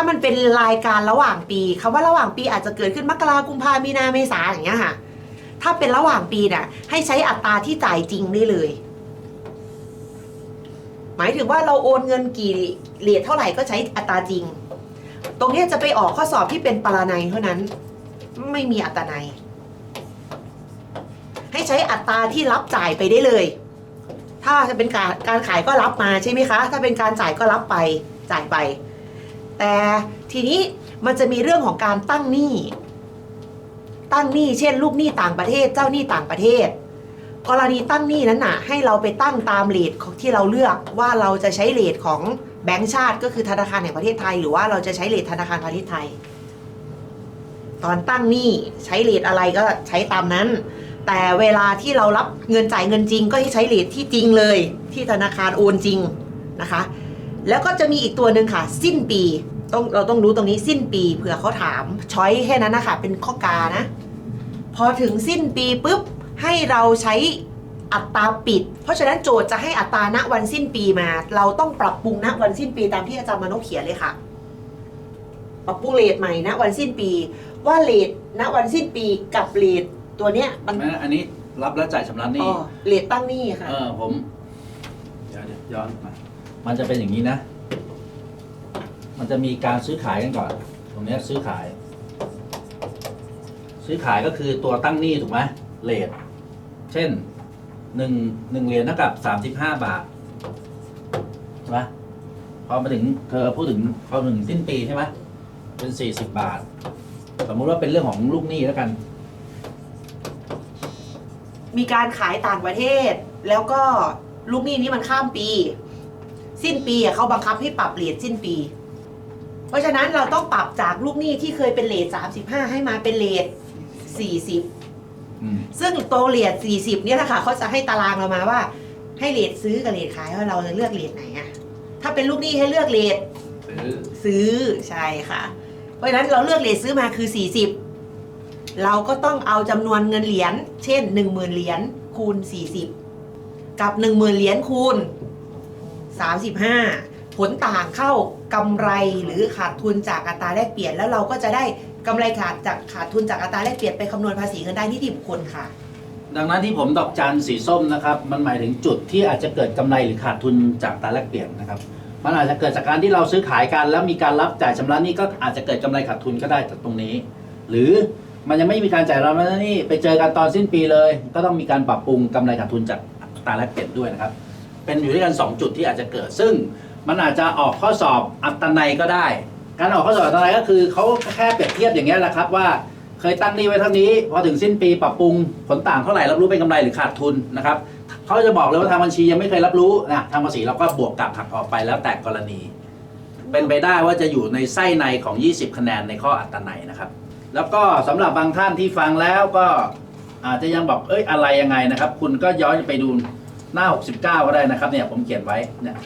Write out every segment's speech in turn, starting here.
ามันเป็นรายการระหว่างปีคำว่าระหว่างปีอาจจะเกิดขึ้นมกรากุมภามีนาเมษาอย่างเงี้ยค่ะ ถ้าเป็นระหว่างปีเนี่ยให้ใช้อัตราที่จ่ายจริงได้เลย หมายถึงว่าเราโอนเงินกี่เหรียญเท่าไหร่ก็ใช้อัตราจริง ตรงนี้จะไปออกข้อสอบที่เป็นปรานัยเท่านั้น ไม่มีอัตรานัยให้ใช้อัตราที่รับจ่ายไปได้เลย ถ้าจะเป็นการการขายก็รับมาใช่ไหมคะ ถ้าเป็นการจ่ายก็รับไปจ่ายไป แต่ทีนี้มันจะมีเรื่องของการตั้งหนี้ ตั้งหนี้เช่น ลูกหนี้ต่างประเทศ เจ้าหนี้ต่างประเทศ กรณีตั้งหนี้นั้นน่ะ ให้เราไปตั้งตามเลทที่เราเลือกว่าเราจะใช้เลทของแบงก์ชาติ ก็คือธนาคารแห่งประเทศไทย หรือว่าเราจะใช้เลทธนาคารพาณิชย์ไทย ตอนตั้งหนี้ใช้เลทอะไรก็ใช้ตามนั้น แต่เวลาที่เรารับเงินจ่ายเงินจริง ก็ให้ใช้เลทที่จริงเลย ที่ธนาคารโอนจริงนะคะ แล้วก็จะมีอีกตัวหนึ่งค่ะ สิ้นปี ต้องเราต้องรู้ตรงนี้สิ้นปีเผื่อเขาถามช้อยแค่นั้นนะคะเป็นข้อกานะ พอถึงสิ้นปีปุ๊บให้เราใช้อัตราปิด เพราะฉะนั้นโจทย์จะให้อัตราณวันสิ้นปีมา เราต้องปรับปรุงณวันสิ้นปีตามที่อาจารย์มานพเขียนเลยค่ะ ปรับปรุงเลทใหม่ณวันสิ้นปี ว่าเลทณวันสิ้นปีกับเลทตัวเนี้ยมันไม่อันนี้รับแล้วจ่ายชำระหอ๋นี้อเลทตั้งหนี้ค่ะ เออผมเดี๋ยวเดี๋ยวย้อนมามันจะเป็นอย่างนี้นะ มันจะมีการซื้อขายกันก่อน ตรงนี้ซื้อขาย ซื้อขายก็คือตัวตั้งหนี้ถูกไหมเลทเช่นหนึ่งหนึ่งเหรียญเท่ากับสามสิบห้าบาทใช่ไหมพอมาถึงเธอพูดถึงพอถึงสิ้นปีใช่ไหมเป็นสี่สิบบาท สมมุติว่าเป็นเรื่องของลูกหนี้แล้วกัน มีการขายต่างประเทศ แล้วก็ลูกหนี้นี้มันข้ามปี สิ้นปีอะเขาบังคับให้ปรับเลทสิ้นปี เพราะฉะนั้นเราต้องปรับจากลูกหนี้ที่เคยเป็นเลท35 ให้มาเป็นเลท40 อืมซึ่งตัวเลท40 เนี่ยนะคะเขาจะให้ตารางเรามาว่า ให้เลทซื้อกับเลทขายว่าเราจะเลือกเลทไหนอะถ้าเป็นลูกหนี้ให้เลือกเลท ซื้อซื้อใช่ค่ะ เพราะฉะนั้นเราเลือกเลทซื้อมาคือ 40 เราก็ต้องเอาจำนวนเงินเหรียญเช่น 10,000 เหรียญคูณ 40 กับ 10,000 เหรียญคูณ 35 ผลต่างเข้ากำไรหรือขาดทุนจากอัตราแลกเปลี่ยน แล้วเราก็จะได้กำไรขาดจากขาดทุนจากอัตราแลกเปลี่ยนไปคำนวณภาษีเงินได้นิติบุคคลค่ะ ดังนั้นที่ผมดอกจันสีส้มนะครับ มันหมายถึงจุดที่อาจจะเกิดกำไรหรือขาดทุนจากอัตราแลกเปลี่ยนนะครับมันอาจจะเกิดจากการที่เราซื้อขายกัน แล้วมีการรับจ่ายชำระนี้ก็อาจจะเกิดกำไรขาดทุนก็ได้จากตรงนี้ หรือมันยังไม่มีการจ่ายชำระหนี้ไปเจอกันตอนสิ้นปีเลย ก็ต้องมีการปรับปรุงกำไรขาดทุนจากอัตราแลกเปลี่ยนด้วยนะครับ เป็นอยู่ด้วยกัน 2 จุดที่อาจจะเกิดซึ่ง มันอาจจะออกข้อสอบอัตนัยก็ได้ การออกข้อสอบอัตนัยก็คือเขาแค่เปรียบเทียบอย่างเงี้ยแหละครับว่าเคยตั้งหนี้ไว้เท่านี้พอถึงสิ้นปีปรับปรุงผลต่างเท่าไหร่รับรู้เป็นกำไรหรือขาดทุนนะครับเขาจะบอกเลยว่าทางบัญชียังไม่เคยรับรู้นะทางภาษีเราก็บวกกับหักออกไปแล้วแต่กรณี เป็นไปได้ว่าจะอยู่ในไส้ในของ 20 คะแนนในข้ออัตนัยนะครับ แล้วก็สำหรับบางท่านที่ฟังแล้วก็อาจจะยังบอกเอ้ยอะไรยังไงนะครับ คุณก็ย้อนไปดูหน้า 69 ก็ได้นะครับเนี่ยผมเขียนไว้เนี่ย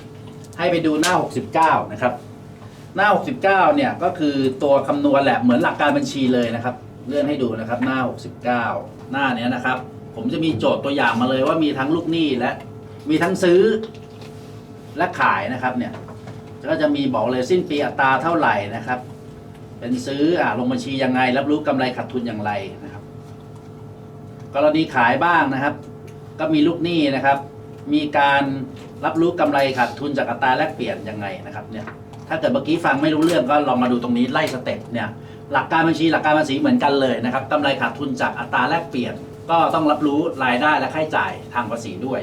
ให้ไปดูหน้า 69 นะครับ หน้า 69 เนี่ยก็คือตัวคำนวณแหละเหมือนหลักการบัญชีเลยนะครับ เลื่อนให้ดูนะครับหน้า 69 หน้าเนี้ยนะครับ ผมจะมีโจทย์ตัวอย่างมาเลยว่ามีทั้งลูกหนี้และมีทั้งซื้อและขายนะครับเนี่ยก็จะมีบอกเลยสิ้นปีอัตราเท่าไหร่นะครับ เป็นซื้ออ่าลงบัญชียังไง รับรู้กำไรขาดทุนอย่างไรนะครับ กรณีขายบ้างนะครับ ก็มีลูกหนี้นะครับ มีการ รับรู้กำไรขาดทุนจากอัตราแลกเปลี่ยนยังไงนะครับเนี่ยถ้าเกิดเมื่อกี้ฟังไม่รู้เรื่องก็ลองมาดูตรงนี้ไล่สเต็ปเนี่ยหลักการบัญชีหลักการภาษีเหมือนกันเลยนะครับกำไรขาดทุนจากอัตราแลกเปลี่ยน ก็ต้องรับรู้รายได้และค่าใช้จ่ายทางภาษีด้วย